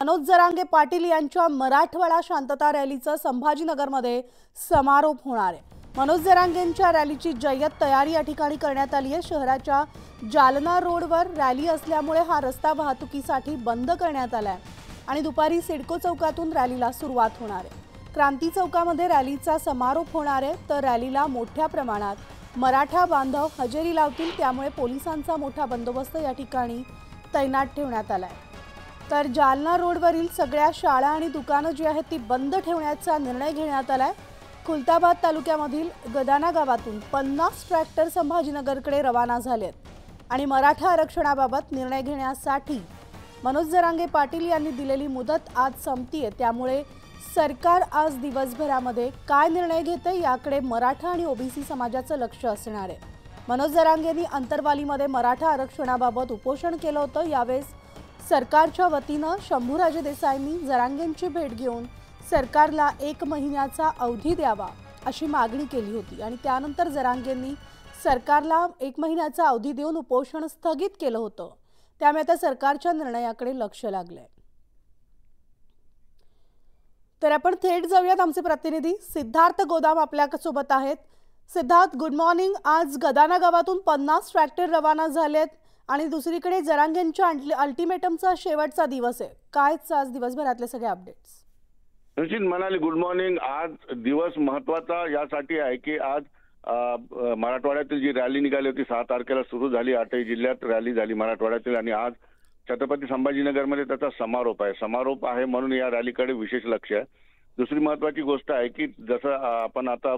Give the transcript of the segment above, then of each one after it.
मनोज जरांगे पाटील यांच्या मराठवाडा शांतता रॅलीचा संभाजीनगरमध्ये समारोप होणार आहे. मनोज जरांगेंच्या रॅलीची जय्यत तयारी या ठिकाणी करण्यात आली आहे. शहराच्या जालना रोडवर रॅली असल्यामुळे हा रस्ता वाहतुकीसाठी बंद करण्यात आला आहे आणि दुपारी सिडको चौकातून रॅलीला सुरुवात होणार आहे. क्रांती चौकामध्ये रॅलीचा समारोप होणार आहे तर रॅलीला मोठ्या प्रमाणात मराठा बांधव हजेरी लावतील त्यामुळे पोलिसांचा मोठा बंदोबस्त या ठिकाणी तैनात ठेवण्यात आला आहे. तर जालना रोडवरील सगळ्या शाळा आणि दुकानं जी आहेत ती बंद ठेवण्याचा निर्णय घेण्यात आला आहे खुलताबाद तालुक्यामधील गदाना गावातून पन्नास ट्रॅक्टर संभाजीनगरकडे रवाना झालेत आणि मराठा आरक्षणाबाबत निर्णय घेण्यासाठी मनोज जरांगे पाटील यांनी दिलेली मुदत आज संपतीये. त्यामुळे सरकार आज दिवसभरामध्ये काय निर्णय घेते याकडे मराठा आणि ओबीसी समाजाचं लक्ष असणार आहे. मनोज जरांगेंनी अंतरवालीमध्ये मराठा आरक्षणाबाबत उपोषण केलं होतं यावेळेस सरकारच्या वतीनं शंभूराजे देसाईंनी जरांगेंची भेट घेऊन सरकारला एक महिन्याचा अवधी द्यावा अशी मागणी केली होती. आणि त्यानंतर जरांगेंनी सरकारला एक महिन्याचा अवधी देऊन उपोषण स्थगित केलं होतं. त्यामुळे आता सरकारच्या निर्णयाकडे लक्ष लागलंय. तर आपण थेट जाऊयात आमचे प्रतिनिधी. सिद्धार्थ गोदाम आपल्यासोबत आहेत. सिद्धार्थ गुड मॉर्निंग आज गदाना गावातून पन्नास ट्रॅक्टर रवाना झालेत. आणि दुसरीकडे जरांगेंच्या अल्टिमेटमचा शेवटचा दिवस आहे. कायच आज दिवसभरातले सगळे अपडेट्स? निश्चित म्हणाले गुड मॉर्निंग आज दिवस महत्त्वाचा यासाठी आहे की आज मराठवाड्यातील जी रॅली निघाली होती सहा तारखेला सुरू झाली. आठही जिल्ह्यात रॅली झाली मराठवाड्यातील आणि आज छत्रपती संभाजीनगरमध्ये त्याचा समारोप आहे. समारोप आहे म्हणून या रॅलीकडे विशेष लक्ष आहे. दुसरी महत्वाची गोष्ट आहे की जसं आपण आता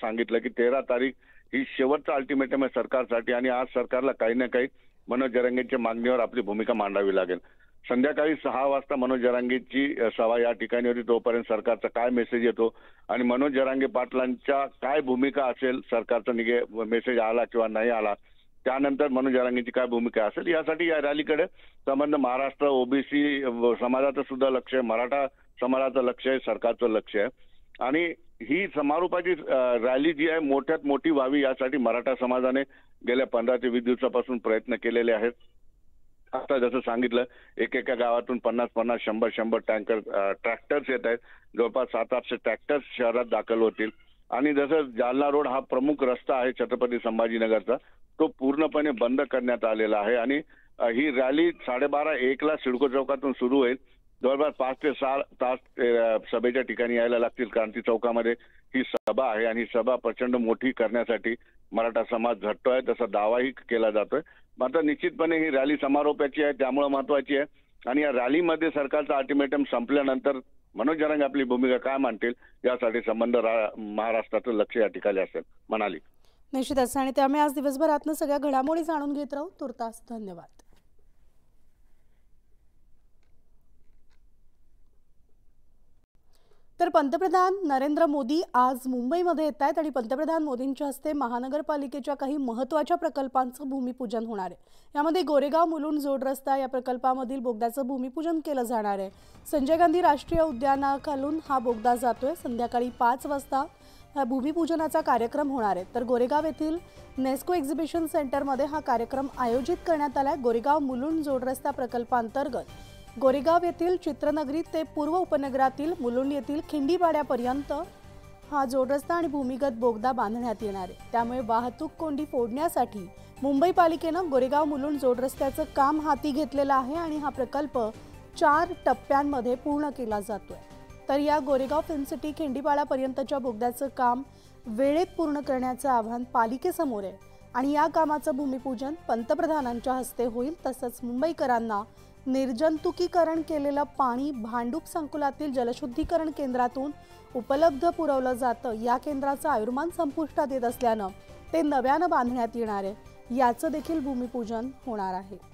सांगितलं की तेरा तारीख ही शेवटचा अल्टिमेटम आहे सरकारसाठी आणि आज सरकारला काही ना काही मनोज जरांगेंच्या मागणीवर आपली भूमिका मांडावी लागेल. संध्याकाळी सहा वाजता मनोज जरांगेची सभा या ठिकाणी होती तोपर्यंत सरकारचा काय मेसेज येतो आणि मनोज जरांगे पाटलांच्या काय भूमिका असेल सरकारचा निगे मेसेज आला किंवा नाही आला त्यानंतर मनोज जरांगेंची काय भूमिका असेल यासाठी या रॅलीकडे संबंध महाराष्ट्र ओबीसी समाजाचं सुद्धा लक्ष आहे मराठा समाजाचं लक्ष आहे सरकारचं लक्ष आहे. आणि ही समारोपाची रॅली जी आहे मोठ्यात मोठी व्हावी यासाठी मराठा समाजाने गेल्या पंधरा ते वीस दिवसापासून प्रयत्न केलेले आहेत. आता जसं सांगितलं एक एका गावातून पन्नास पन्नास शंभर शंभर टँकर ट्रॅक्टर्स येत आहेत. जवळपास सात आठशे ट्रॅक्टर्स शहरात दाखल होतील. आणि जसं जालना रोड हा प्रमुख रस्ता आहे छत्रपती संभाजीनगरचा तो पूर्णपणे बंद करण्यात आलेला आहे. आणि ही रॅली साडेबारा एकला सिडको चौकातून सुरू होईल. जवळपास पाच ते सहा तास सभेच्या ठिकाणी यायला लागतील. क्रांती चौकामध्ये ही सभा आहे आणि ही सभा प्रचंड मोठी करण्यासाठी मराठा समाज झटतोय. तसा दावाही केला जातोय. मात्र निश्चितपणे ही रॅली समारोपाची आहे त्यामुळे महत्वाची आहे. आणि या रॅलीमध्ये सरकारचा अल्टिमेटम संपल्यानंतर मनोज रंग आपली भूमिका काय मांडतील यासाठी संबंध महाराष्ट्राचं लक्ष या ठिकाणी असेल. म्हणाली निश्चितच. आणि त्यामुळे आज दिवसभरातनं सगळ्या घडामोडी जाणून घेत राहू. तुर्तास धन्यवाद. तर पंतप्रधान नरेंद्र मोदी आज मुंबईमध्ये येत आहेत आणि पंतप्रधान मोदींच्या हस्ते महानगरपालिकेच्या काही महत्त्वाच्या प्रकल्पांचं भूमिपूजन होणार आहे. यामध्ये गोरेगाव मुलुंड जोड रस्ता या प्रकल्पामधील बोगद्याचं भूमिपूजन केलं जाणार आहे. संजय गांधी राष्ट्रीय उद्यानाखालून हा बोगदा जातोय. संध्याकाळी पाच वाजता हा भूमिपूजनाचा कार्यक्रम होणार आहे. तर गोरेगाव येथील नेस्को एक्झिबिशन सेंटरमध्ये हा कार्यक्रम आयोजित करण्यात आला आहे गोरेगाव मुलुंड जोड रस्ता प्रकल्पांतर्गत गोरेगाव येथील चित्रनगरी ते पूर्व उपनगरातील मुलुंड येथील खिंडीपाड्यापर्यंत हा जोडरस्ता आणि भूमिगत बोगदा बांधण्यात येणार आहे. त्यामुळे वाहतूक कोंडी फोडण्यासाठी मुंबई पालिकेनं गोरेगाव मुलुंड जोडरस्त्याचं काम हाती घेतलेलं आहे आणि हा प्रकल्प चार टप्प्यांमध्ये पूर्ण केला जातोय. तर या गोरेगाव फिल्मसिटी खिंडीपाड्यापर्यंतच्या बोगद्याचं काम वेळेत पूर्ण करण्याचं आव्हान पालिकेसमोर आहे. आणि या कामाचं भूमिपूजन पंतप्रधानांच्या हस्ते होईल तसंच मुंबईकरांना निर्जंतुकीकरण केलेलं पाणी भांडूप संकुलातील जलशुद्धीकरण केंद्रातून उपलब्ध पुरवलं जातं. या केंद्राचं आयुर्मान संपुष्टात येत असल्यानं ते नव्यानं बांधण्यात येणार आहे. याचं देखील भूमिपूजन होणार आहे.